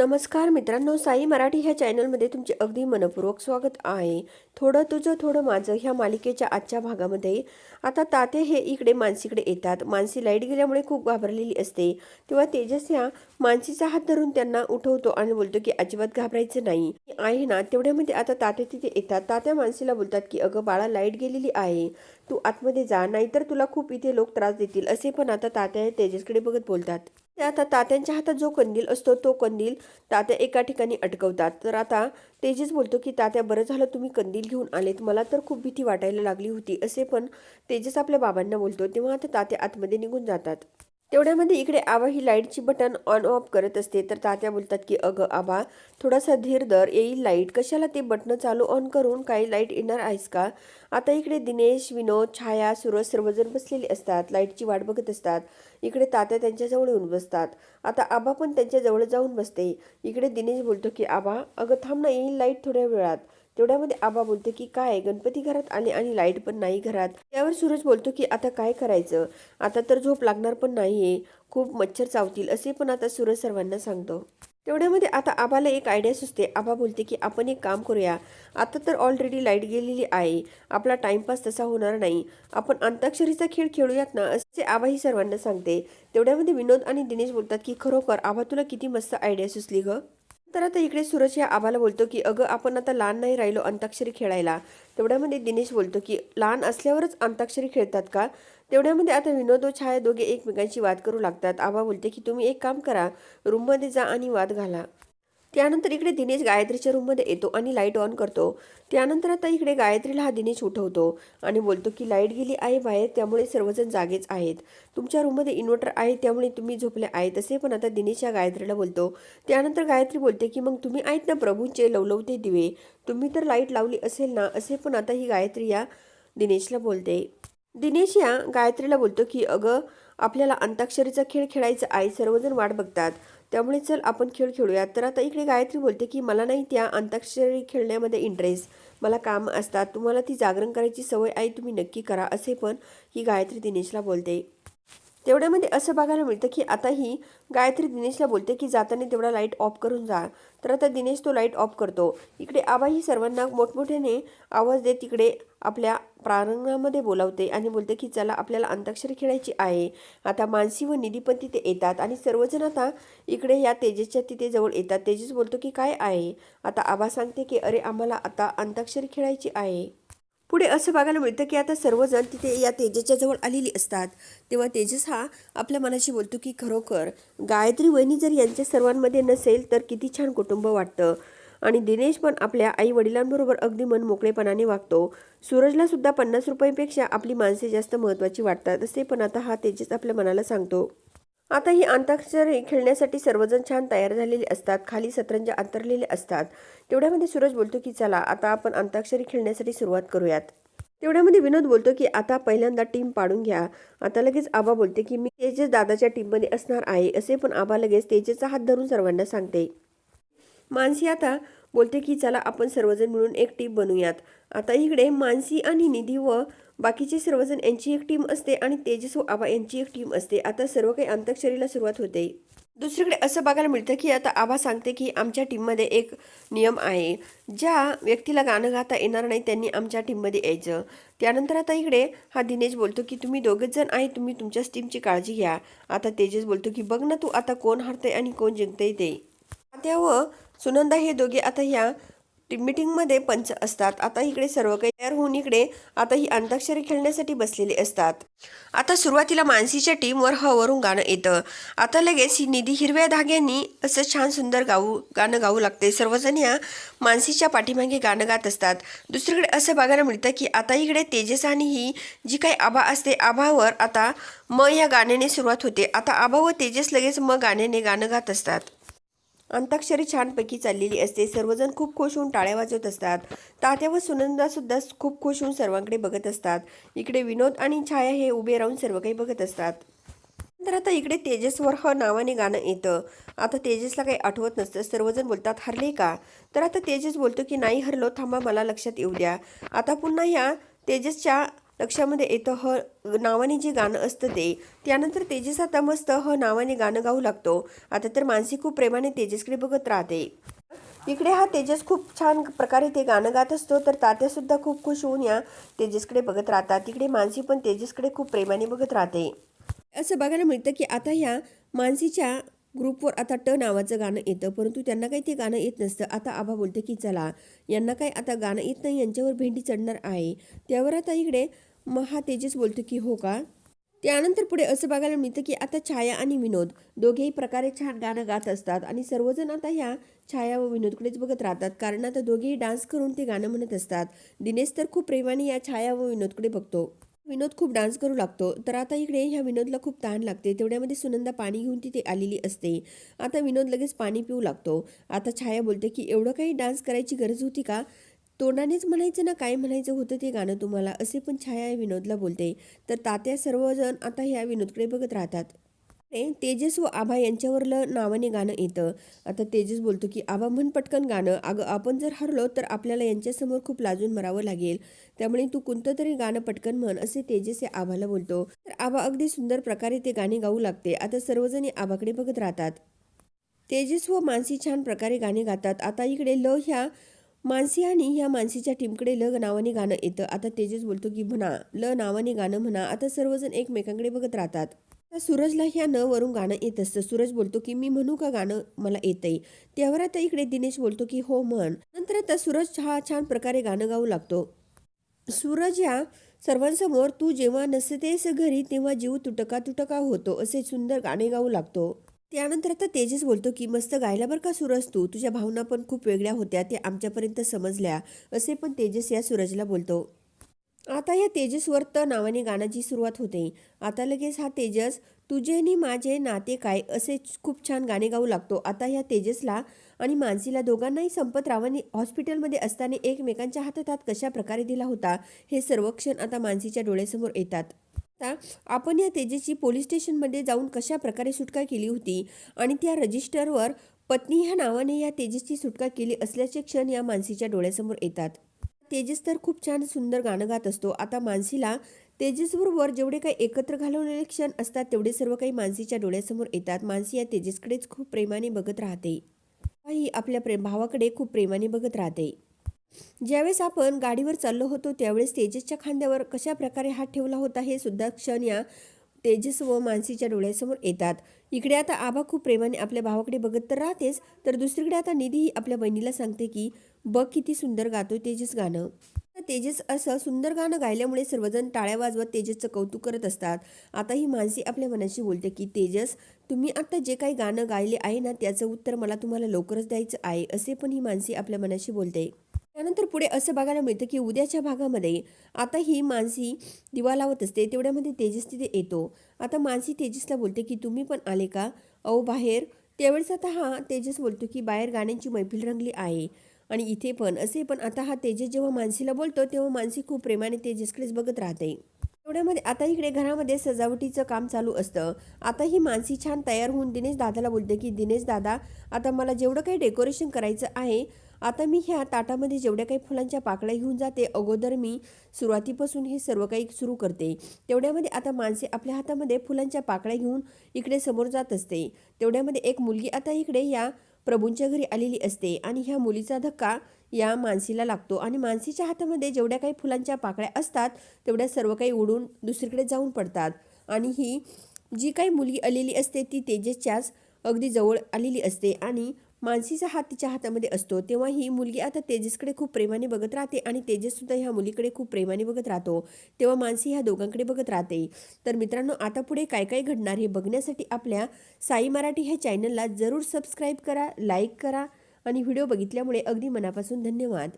नमस्कार मित्रांनो साई मराठी ह्या चॅनलमध्ये तुमचे अगदी मनपूर्वक स्वागत आहे. थोडं तुझं थोडं माझं ह्या मालिकेच्या आजच्या भागामध्ये. आता तात्या हे इकडे मानसीकडे येतात. मानसी लाइट गेल्यामुळे खूप घाबरलेली असते. तेव्हा तेजस ह्या मानसीचा हात धरून त्यांना उठवतो आणि बोलतो की अजिबात घाबरायचं नाही. आहे ना? तेवढ्यामध्ये आता तात्या तिथे येतात. तात्या मानसीला बोलतात की अगं बाळा लाइट गेलेली आहे. तू आतमध्ये जा नाहीतर तुला खूप इथे लोक त्रास देतील. असे पण आता तात्या तेजसकडे बघत बोलतात. आता तात्यांच्या हातात जो कंदील असतो तो कंदील तात्या एका ठिकाणी अटकवतात. तर आता तेजीस बोलतो की तात्या बरं झालं तुम्ही कंदील घेऊन आलेत. मला तर खूप भीती वाटायला लागली होती. असे पण तेजस आपल्या बाबांना बोलतो. तेव्हा आता तात्या आतमध्ये निघून जातात. तेवढ्यामध्ये इकडे आबा ही लाईटची बटन ऑन ऑफ करत असते. तर तात्या बोलतात की अगं आबा थोडासा धीर दर येईल लाइट. कशाला ते बटणं चालू ऑन करून काही लाइट येणार आहेस का? आता इकडे दिनेश विनोद छाया सूरज सर्वजण बसलेले असतात. लाईटची वाट बघत असतात. इकडे तात्या त्यांच्याजवळ येऊन बसतात. आता आबा पण त्यांच्याजवळ जाऊन बसते. इकडे दिनेश बोलतो की आबा अगं थांब ना येईल लाइट थोड्या वेळात. तेवढ्यामध्ये आबा बोलते की काय गणपती घरात आले आणि लाइट पण नाही घरात. त्यावर सूरज बोलतो की आता काय करायचं? आता तर झोप लागणार पण नाहीये. खूप मच्छर चावतील असे पण आता सूरज सर्वांना सांगतो. तेवढ्यामध्ये आता आबाला एक आयडिया सुचते. आबा बोलते की आपण एक काम करूया. आता तर ऑलरेडी लाइट गेलेली आहे. आपला टाइमपास तसा होणार नाही. आपण अंताक्षरीचा खेळ खेळूयात ना असे आबा ही सर्वांना सांगते. तेवढ्यामध्ये विनोद आणि दिनेश बोलतात की खरोखर आबा तुला किती मस्त आयडिया सुचली ग. तर आता इकडे सूरज या आबाला बोलतो की अगं आपण आता लहान नाही राहिलो अंताक्षरी खेळायला. तेवढ्यामध्ये दिनेश बोलतो की लहान असल्यावरच अंताक्षरी खेळतात का? तेवढ्यामध्ये आता विनोद व छाया दोघे एकमेकांशी वाद करू लागतात. आबा बोलते की तुम्ही एक काम करा रूममध्ये जा आणि वाद घाला. त्यानंतर इकडे दिनेश गायत्रीच्या रूममध्ये येतो आणि लाइट ऑन करतो. त्यानंतर आता इकडे गायत्रीला हा दिनेश उठवतो आणि बोलतो की लाइट गेली आहे बाहेर त्यामुळे सर्वजण जागेच आहेत. तुमच्या रूममध्ये इन्व्हर्टर आहे त्यामुळे तुम्ही झोपले आहेत तसे पण आता दिनेश या गायत्रीला बोलतो. त्यानंतर गायत्री बोलते की मग तुम्ही आहेत ना प्रभूंचे लवलवते दिवे? तुम्ही तर लाइट लावली असेल ना? असे पण आता ही गायत्री या दिनेशला बोलते. दिनेश या गायत्रीला बोलतो की अगं आपल्याला अंताक्षरीचा खेळ खेळायचा आहे सर्वजण वाट बघतात. त्यामुळे चल आपण खेळ खेळूयात तर आता इकडे गायत्री बोलते की मला नाही त्या अंताक्षरी खेळण्यामध्ये इंटरेस्ट मला काम असतात. तुम्हाला ती जागरण करायची सवय आहे तुम्ही नक्की करा. असे पण ही गायत्री दिनेशला बोलते. तेवढ्यामध्ये असं बघायला मिळतं की आता ही गायत्री दिनेशला बोलते की जाताना तेवढा लाइट ऑफ करून जा. तर आता दिनेश तो लाइट ऑफ करतो. इकडे आबाही सर्वांना मोठमोठ्याने आवाज देत इकडे आपल्या प्रारंगामध्ये बोलावते आणि बोलते की चला आपल्याला अंताक्षरी खेळायची आहे. आता मानसी व निधी पण तिथे येतात आणि सर्वजण आता इकडे या तेजेसच्या तिथे जवळ येतात. तेजस बोलतो की काय आहे? आता आबा सांगते की अरे आम्हाला आता अंताक्षरी खेळायची आहे. पुढे असं बघायला मिळतं की आता सर्वजण तिथे या तेजेच्या जवळ आलेली असतात. तेव्हा तेजस हा आपल्या मनाशी बोलतो की खरोखर गायत्री वहिनी जर यांच्या सर्वांमध्ये नसेल तर किती छान कुटुंब वाटतं. आणि दिनेश पण आपल्या आई वडिलांबरोबर अगदी मन मोकळेपणाने वागतो. सूरजला सुद्धा पन्नास रुपयांपेक्षा आपली माणसे जास्त महत्त्वाची वाटतात असे पण आता हा तेजस आपल्या मनाला सांगतो. आता ही अंताक्षरी खेळण्यासाठी सर्वजण छान तयार झालेले असतात खाली सतरंज अंतरलेले असतात. तेवढ्यामध्ये सूरज बोलतो की चला आता आपण अंताक्षरी खेळण्यासाठी सुरुवात करूयात. तेवढ्यामध्ये विनोद बोलतो की आता पहिल्यांदा टीम पाडून घ्या. आता लगेच आबा बोलते की मी तेजस दादाच्या टीममध्ये असणार आहे. असे पण आबा लगेच तेजेचा हात धरून सर्वांना सांगते. मानसी आता बोलते की चला आपण सर्वजण मिळून एक टीम बनूयात. आता इकडे मानसी आणि निधी व बाकीचे सर्वजण यांची एक टीम असते आणि तेजस व आबा यांची एक टीम असते. आता सर्व काही अंताक्षरीला सुरुवात होते. दुसरीकडे असं बघायला मिळतं की आता आबा सांगते की आमच्या टीममध्ये एक नियम आहे. ज्या व्यक्तीला गाणं गाता येणार नाही त्यांनी आमच्या टीममध्ये यायचं. त्यानंतर आता इकडे हा दिनेश बोलतो की तुम्ही दोघेच जण आहे तुम्ही तुमच्याच टीमची काळजी घ्या. आता तेजस बोलतो की बघ ना तू आता कोण हरतंय आणि कोण जिंकतंय ते. तात्या व सुनंदा हे दोघे आता ह्या मीटिंगमध्ये पंच असतात. आता इकडे सर्व काही तयार होऊन इकडे आता ही अंताक्षरी खेळण्यासाठी बसलेले असतात. आता सुरुवातीला मानसीच्या टीमवर हवरून गाणं येतं. आता लगेच ही निधी हिरव्या धाग्यांनी असं छान सुंदर गाऊ गाणं गाऊ लागते. सर्वजण या मानसीच्या पाठीमागे गाणं गात असतात. दुसरीकडे असं बघायला मिळतं की आता इकडे तेजस आणि ही जी काही आभा असते आभावर आता म या गाण्याने सुरुवात होते. आता आभा व तेजस लगेच म गाण्याने गाणं गात असतात. अंताक्षरी छानपैकी चाललेली असते. सर्वजण खूप खुश होऊन टाळ्या वाजवत असतात. तात्या व सुनंदासुद्धा खूप खुश होऊन सर्वांकडे बघत असतात. इकडे विनोद आणि छाया हे उभे राहून सर्व काही बघत असतात. तर आता इकडे तेजसवर ह नावाने गाणं येतं. आता तेजसला काही आठवत नसतं. सर्वजण बोलतात हरले का? तर आता तेजस बोलतो की नाही हरलो थांबा मला लक्षात येऊ द्या. आता पुन्हा ह्या तेजसच्या लक्षामध्ये येतं ह नावाने जे गाणं असतं ते. त्यानंतर तेजस आता मस्त ह नावाने गाणं गाऊ लागतो. आता तर मानसी खूप प्रेमाने तेजसकडे बघत राहते. इकडे हा तेजस खूप छान प्रकारे ते गाणं गात असतो तर तात्यासुद्धा खूप खुश होऊन या तेजसकडे बघत राहतात. तिकडे मानसी पण तेजसकडे खूप प्रेमाने बघत राहते. असं बघायला मिळतं की आता ह्या मानसीच्या ग्रुपवर आता ट नावाचं गाणं येतं परंतु त्यांना काही ते गाणं येत नसतं. आता आबा बोलते की चला यांना काही आता गाणं येत नाही यांच्यावर भेंडी चढणार आहे. त्यावर आता इकडे मग हा तेजस बोलतो की हो का? त्यानंतर पुढे असं बघायला मिळतं की आता छाया आणि विनोद दोघेही प्रकारे छान गाणं गात असतात आणि सर्वजण आता ह्या छाया व विनोदकडेच बघत राहतात. कारण आता दोघेही डान्स करून ते गाणं म्हणत असतात. दिनेश तर खूप प्रेमाने या छाया व विनोदकडे बघतो. विनोद खूप डान्स करू लागतो. तर आता इकडे ह्या विनोदला खूप तहान लागते. तेवढ्यामध्ये सुनंदा पाणी घेऊन तिथे आलेली असते. आता विनोद लगेच पाणी पिऊ लागतो. आता छाया बोलते की एवढं काही डान्स करायची गरज होती का? तोंडानेच म्हणायचं ना काय म्हणायचं होतं ते गाणं तुम्हाला? असे पण छाया विनोदला बोलते. तर तात्या सर्वजण आता ह्या विनोदकडे बघत राहतात. तेजस व आभा यांच्यावरलं नावाने गाणं येतं. आता तेजस बोलतो की आभा म्हण पटकन गाणं. अगं आपण जर हरलो तर आपल्याला यांच्यासमोर खूप लाजून मरावं लागेल. त्यामुळे तू कोणतं तरी गाणं पटकन म्हण असे तेजस या आभाला बोलतो. तर आभा अगदी सुंदर प्रकारे ते गाणे गाऊ लागते. आता सर्वजण या बघत राहतात. तेजस व मानसी छान प्रकारे गाणे गातात. आता इकडे ल ह्या मानसी आणि ह्या मानसीच्या टीमकडे ल नावाने गाणं येतं. आता तेजस बोलतो की म्हणा ल नावाने गाणं म्हणा आता सर्वजण एकमेकांकडे बघत राहतात. आता सूरजला ह्या न वरून गाणं येत असतं. सूरज बोलतो की मी म्हणू का गाणं मला येतंय? त्यावर आता इकडे दिनेश बोलतो की हो म्हण. नंतर आता सूरज हा छान प्रकारे गाणं गाऊ लागतो. सूरज या सर्वांसमोर तू जेव्हा नसतेस घरी तेव्हा जीव तुटका तुटका होतो असे सुंदर गाणे गाऊ लागतो. त्यानंतर आता तेजस बोलतो की मस्त गायला बरं का सूरज तू? तुझ्या भावना पण खूप वेगळ्या होत्या ते आमच्यापर्यंत समजल्या असे पण तेजस या सूरजला बोलतो. आता या तेजसवर त नावाने गाण्याची सुरुवात होते. आता लगेच हा तेजस तुझे आणि माझे नाते काय? असे खूप छान गाणे गाऊ लागतो. आता ह्या तेजसला आणि मानसीला दोघांनाही संपतरावांनी हॉस्पिटलमध्ये असताना एकमेकांच्या हातात हात कशा प्रकारे दिला होता हे सर्व क्षण आता मानसीच्या डोळ्यासमोर येतात. आता आपण या तेजेची पोलीस स्टेशनमध्ये जाऊन कशा प्रकारे सुटका केली होती आणि त्या रजिस्टरवर पत्नी ह्या नावाने या तेजेसची सुटका केली असल्याचे क्षण या मानसीच्या डोळ्यासमोर येतात. तेजस तर खूप छान सुंदर गाणं गात असतो. आता मानसीला तेजसबरोबर जेवढे काही एकत्र घालवलेले क्षण असतात तेवढे सर्व काही मानसीच्या डोळ्यासमोर येतात. मानसी या तेजसकडेच खूप प्रेमाने बघत राहते. आई आपल्या प्रेम भावाकडे खूप प्रेमाने बघत राहते. ज्यावेळेस आपण गाडीवर चाललो होतो त्यावेळेस तेजसच्या खांद्यावर कशा प्रकारे हात ठेवला होता हे सुद्धा क्षण या तेजस व मानसीच्या डोळ्यासमोर येतात. इकडे आता आबा खूप प्रेमाने आपल्या भावाकडे बघत तर राहतेच तर दुसरीकडे आता निधीही आपल्या बहिणीला सांगते की बघ किती सुंदर गातो तेजस गाणं. तेजस असं सुंदर गाणं गायल्यामुळे सर्वजण टाळ्या वाजवत तेजसचं कौतुक करत असतात. आता ही मानसी आपल्या मनाशी बोलते की तेजस तुम्ही आता जे काही गाणं गायले आहे ना त्याचं उत्तर मला तुम्हाला लवकरच द्यायचं आहे असे पण ही मानसी आपल्या मनाशी बोलते. त्यानंतर पुढे असं बघायला मिळतं की उद्याच्या भागामध्ये आता ही मानसी दिवा लावत असते तेवढ्यामध्ये तेजस तिथे येतो. आता मानसी तेजसला बोलते की तुम्ही पण आले का? अहो बाहेर. त्यावेळेस आता हा तेजस बोलतो की बाहेर गाण्यांची मैफिल रंगली आहे आणि इथे पण असे पण. आता हा तेजस जेव्हा मानसीला बोलतो तेव्हा मानसी खूप प्रेमाने तेजसकडेच बघत राहते. तेवढ्यामध्ये आता इकडे घरामध्ये सजावटीचं काम चालू असतं. आता ही मानसी छान तयार होऊन दिनेश दादाला बोलते की दिनेश दादा आता मला जेवढं काही डेकोरेशन करायचं आहे आता मी ह्या ताटामध्ये जेवढ्या काही फुलांच्या पाकळ्या घेऊन जाते अगोदर मी सुरुवातीपासून हे सर्व काही सुरू करते. तेवढ्यामध्ये आता माणसे आपल्या हातामध्ये फुलांच्या पाकळ्या घेऊन इकडे समोर जात असते. तेवढ्यामध्ये एक मुलगी आता इकडे या प्रभूंच्या घरी आलेली असते आणि ह्या मुलीचा धक्का या मानसीला लागतो. आणि मानसीच्या हातामध्ये जेवढ्या काही फुलांच्या पाकळ्या असतात तेवढ्या सर्व काही उडून दुसरीकडे जाऊन पडतात. आणि ही जी काही मुलगी आलेली असते ती तेजसच्याच अगदी जवळ आलेली असते. आणि मानसीचा हात तिच्या हातामध्ये असतो तेव्हा ही मुलगी आता तेजसकडे खूप प्रेमाने बघत राहते आणि तेजससुद्धा ह्या मुलीकडे खूप प्रेमाने बघत राहतो. तेव्हा मानसी ह्या दोघांकडे बघत राहते. तर मित्रांनो आता पुढे काय काय घडणार हे बघण्यासाठी आपल्या साई मराठी ह्या चॅनलला जरूर सबस्क्राईब करा लाईक करा आणि व्हिडिओ बघितल्यामुळे अगदी मनापासून धन्यवाद.